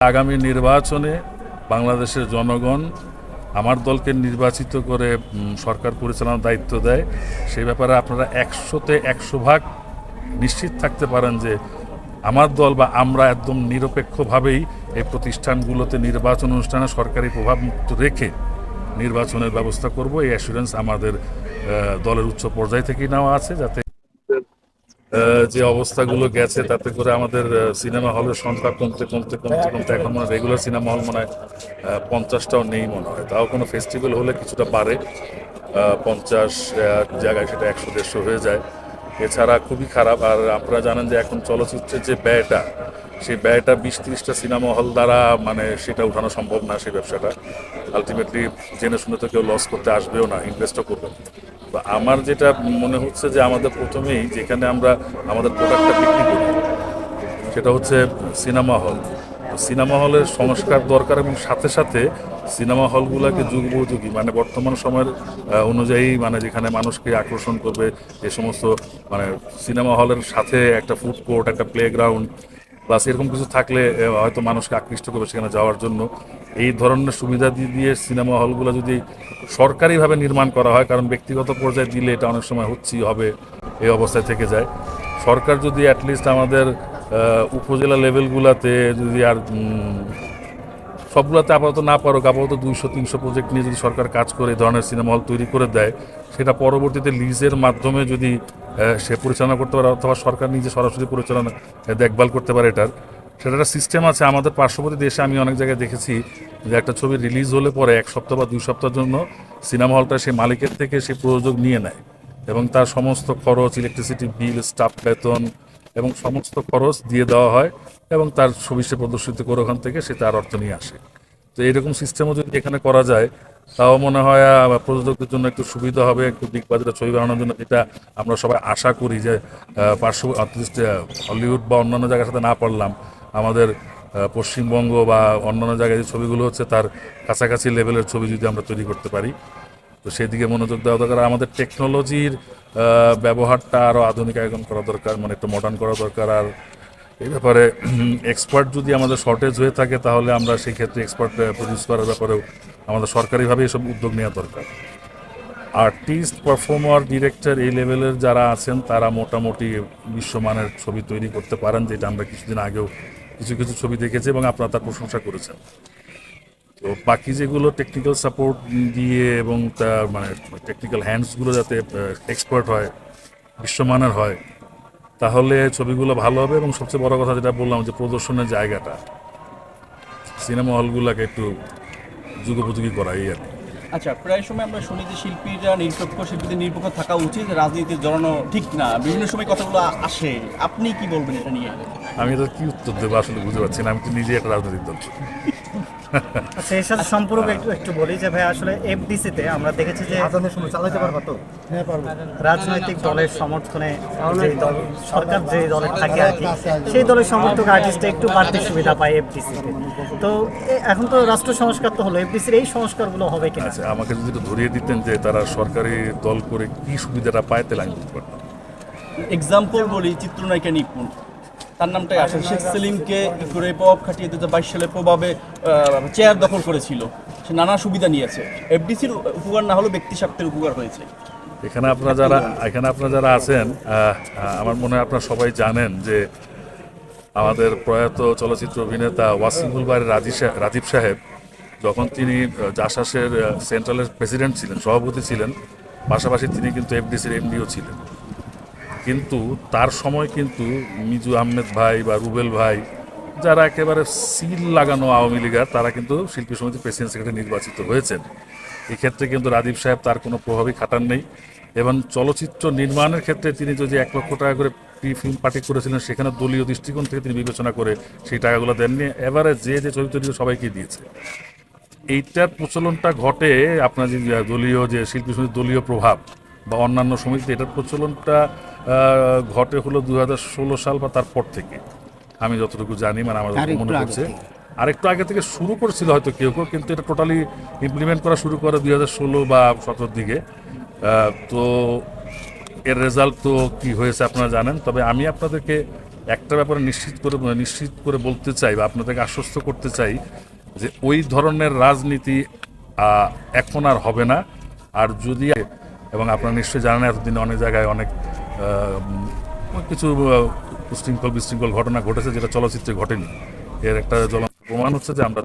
আগামী নির্বাচনে বাংলাদেশের জনগণ আমার দলকে নির্বাচিত করে সরকার পরিচালনার দায়িত্ব দেয়। সেই ব্যাপারে আপনারা একশোতে একশো ভাগ নিশ্চিত থাকতে পারেন যে আমার দল বা আমরা একদম নিরপেক্ষভাবেই এই প্রতিষ্ঠানগুলোতে নির্বাচন অনুষ্ঠানে সরকারি প্রভাব মুক্ত রেখে নির্বাচনের ব্যবস্থা করব। এই অ্যাসুরেন্স আমাদের দলের উচ্চ পর্যায় থেকেই নেওয়া আছে যাতে যে অবস্থাগুলো গেছে, তাতে করে আমাদের সিনেমা হলের সংখ্যা কমতে কমতে কমতে কমতে এখন মনে রেগুলার সিনেমা হল মনে হয় পঞ্চাশটাও নেই মনে হয়। তাও কোনো ফেস্টিভ্যাল হলে কিছুটা বাড়ে পঞ্চাশ জায়গায় সেটা একশো, দেড়শো হয়ে যায়। এছাড়া খুবই খারাপ, আর আপনারা জানেন যে এখন চলচ্চিত্রের যে ব্যয়টা, সেই ব্যয়টা বিশ, ত্রিশটা সিনেমা হল দ্বারা মানে সেটা উঠানো সম্ভব না সেই ব্যবসাটা। আলটিমেটলি জেনে শুনে তো কেউ লস করতে আসবেও না ইনভেস্টও করবে আমার যেটা মনে হচ্ছে যে আমাদের প্রথমেই যেখানে আমরা আমাদের প্রোডাক্টটা বিক্রি করি, সেটা হচ্ছে সিনেমা হল সিনেমা হলের সংস্কার দরকার এবং সাথে সাথে সিনেমা হলগুলোকে যুগোপযোগী মানে বর্তমান সময়ের অনুযায়ী মানে যেখানে মানুষকে আকর্ষণ করবে, এ সমস্ত মানে সিনেমা হলের সাথে একটা ফুড কোর্ট একটা প্লেগ্রাউন্ড প্লাস এরকম কিছু থাকলে হয়তো মানুষকে আকৃষ্ট করবে সেখানে যাওয়ার জন্য। এই ধরনের সুবিধা দিয়ে দিয়ে সিনেমা হলগুলো যদি সরকারিভাবে নির্মাণ করা হয়, কারণ ব্যক্তিগত পর্যায়ে দিলে এটা অনেক সময় হচ্ছেই, হবে, এই অবস্থায় থেকে যায়। সরকার যদি অ্যাটলিস্ট আমাদের উপজেলা লেভেলগুলোতে যদি আর সবগুলোতে আপাতত না পারুক, আপাতত দুইশো, তিনশো প্রজেক্ট নিয়ে যদি সরকার কাজ করে, এই ধরনের সিনেমা হল তৈরি করে দেয়, সেটা পরবর্তীতে লিজের মাধ্যমে যদি সে পরিচালনা করতে পারে, অথবা সরকার নিজে সরাসরি পরিচালনা দেখভাল করতে পারে এটার। সেটা একটা সিস্টেম আছে। আমাদের পার্শ্ববর্তী দেশে আমি অনেক জায়গায় দেখেছি যে একটা ছবি রিলিজ হলে পরে এক সপ্তাহ বা দুই সপ্তাহের জন্য সিনেমা হলটা সেই মালিকের থেকে সে প্রযোজক নিয়ে নেয়। এবং তার সমস্ত খরচ ইলেকট্রিসিটি বিল স্টাফ বেতন এবং সমস্ত খরচ দিয়ে দেওয়া হয় এবং তার ছবি সে প্রদর্শিত করে ওখান থেকে সে তার অর্থ নিয়ে আসে। তো এইরকম সিস্টেমও যদি এখানে করা যায় তাও মনে হয় প্রযোজকদের জন্য একটু সুবিধা হবে, একটু বিগ বাজারে ছবি বানানোর জন্য, যেটা আমরা সবাই আশা করি যে পার্শ্ব অ্যাটলিস্ট হলিউড বা অন্যান্য জায়গার সাথে না পারলাম, আমাদের পশ্চিমবঙ্গ বা অন্যান্য জায়গায় যে ছবিগুলো হচ্ছে, তার কাছাকাছি লেভেলের ছবি যদি আমরা তৈরি করতে পারি। তো সেদিকে মনোযোগ দেওয়া দরকার। আমাদের টেকনোলজির ব্যবহারটা আরও আধুনিকায়ন করা দরকার মানে একটু মডার্ন করা দরকার। আর এই ব্যাপারে এক্সপার্ট যদি আমাদের শর্টেজ হয়ে থাকে, তাহলে আমরা সেই ক্ষেত্রে এক্সপার্ট প্রডিউস করার ব্যাপারেও আমাদের সরকারিভাবে এসব উদ্যোগ নেওয়া দরকার। আর্টিস্ট পারফর্মার ডিরেক্টর এই লেভেলের যারা আছেন, তারা মোটামুটি বিশ্বমানের ছবি তৈরি করতে পারেন, যেটা আমরা কিছুদিন আগেও কিছু কিছু ছবি দেখেছি এবং আপনারা তার প্রশংসা করেছেন। তো বাকি যেগুলো টেকনিক্যাল সাপোর্ট দিয়ে এবং তার মানে টেকনিক্যাল হ্যান্ডসগুলো যাতে এক্সপার্ট হয়, বিশ্বমানের হয় তাহলে ছবিগুলো ভালো হবে এবং সবচেয়ে বড় কথা যেটা বললাম যে প্রদর্শনের জায়গাটা সিনেমা হলগুলোকে একটু যুগোপযোগী করা এই আর কি। আচ্ছা প্রায় সময় আমরা শুনি যে শিল্পীরা নিরপেক্ষ শিল্পীদের নিরপেক্ষ থাকা উচিত রাজনীতির জড়ানো ঠিক না বিভিন্ন সময় কথাগুলো আসে। আপনি কি বলবেন এটা নিয়ে? আমি তো কি উত্তর দেবো আসলে বুঝতে পারছি না আমি তো নিজে একটা রাজনৈতিক দল। করি। আচ্ছা সাথে সম্পর্ক একটু একটু বলি যে ভাই আসলে এফডিসিতে আমরা দেখেছি যে চালাতে পারবা তো? হ্যাঁ রাজনৈতিক দলের সমর্থনে যে দল সরকার যে দলে থাকে আর কি সেই দলের সমর্থক আর্টিস্ট একটু বাড়তি সুবিধা পায় এফডিসিতে তো। এখন তো রাষ্ট্র সংস্কার তো হলো এফডিসির এই সংস্কারগুলো হবে কিনা? আচ্ছা আমাকে যদি একটু ধরিয়ে দিতেন যে তারা সরকারি দল করে কি সুবিধাটা পায় তাহলে আমি বুঝতে পারতাম। এক্সাম্পল বলি চিত্রনায়িকা নিপুণ। তার নামটাই আসে শেখ সেলিমকে করে প্রভাব খাটিয়ে দু বাইশ সালে প্রভাবে চেয়ার দখল করেছিল। সে নানা সুবিধা নিয়েছে। এফডিসির উপকার না হলেও ব্যক্তি স্বার্থের উপকার হয়েছে। এখানে আপনারা যারা, এখানে আপনারা যারা আছেন আমার মনে হয় আপনারা সবাই জানেন যে আমাদের প্রয়াত চলচ্চিত্র অভিনেতা ওয়াসিমুল বাড়ির রাজীব রাজীব সাহেব, যখন তিনি জাসাসের সেন্ট্রালের প্রেসিডেন্ট ছিলেন, সভাপতি ছিলেন, পাশাপাশি তিনি কিন্তু এফডিসির এমডিও ছিলেন। কিন্তু তার সময় কিন্তু মিজু আহমেদ ভাই বা রুবেল ভাই, যারা একেবারে সিল লাগানো আওয়ামী লীগার, তারা কিন্তু শিল্পী সমিতির প্রেসিডেন্ট সেক্রেটারি নির্বাচিত হয়েছেন। এক্ষেত্রে কিন্তু রাজীব সাহেব তার কোনো প্রভাবই খাটান নেই। এবং চলচ্চিত্র নির্মাণের ক্ষেত্রে তিনি যদি এক লক্ষ টাকা করে প্রি ফিল্ম পার্টি করেছিলেন, সেখানে দলীয় দৃষ্টিকোণ থেকে তিনি বিবেচনা করে সেই টাকাগুলো দেননি। এবারে যে যে দিয়েছে সবাইকে দিয়েছে। এইটার প্রচলনটা ঘটে আপনার যে দলীয় যে, শিল্পী সমিতির দলীয় প্রভাব। বা অন্যান্য সমিতিতে এটার প্রচলনটা ঘটে হলো দুই হাজার ষোলো সাল বা তারপর থেকে। আমি যতটুকু জানি মানে আমার মনে পড়ছে। আরেকটু আগে থেকে শুরু করেছিল হয়তো কেউ কেউ কিন্তু এটা টোটালি ইমপ্লিমেন্ট করা শুরু করে দুই হাজার ষোলো বা সতেরোর দিকে। তো এর রেজাল্ট তো কি হয়েছে আপনারা জানেন তবে আমি আপনাদেরকে একটা ব্যাপারে নিশ্চিত করে নিশ্চিত করে বলতে চাই বা আপনাদেরকে আশ্বস্ত করতে চাই যে ওই ধরনের রাজনীতি আহ, এখন আর হবে না। আর যদি এবং আপনারা নিশ্চয়ই জানেন এতদিনে অনেক জায়গায় অনেক কিছু উশৃঙ্খল বিশৃঙ্খল ঘটনা ঘটেছে যেটা চলচ্চিত্রে ঘটেনি। এর একটা জল প্রমাণ হচ্ছে যে আমরা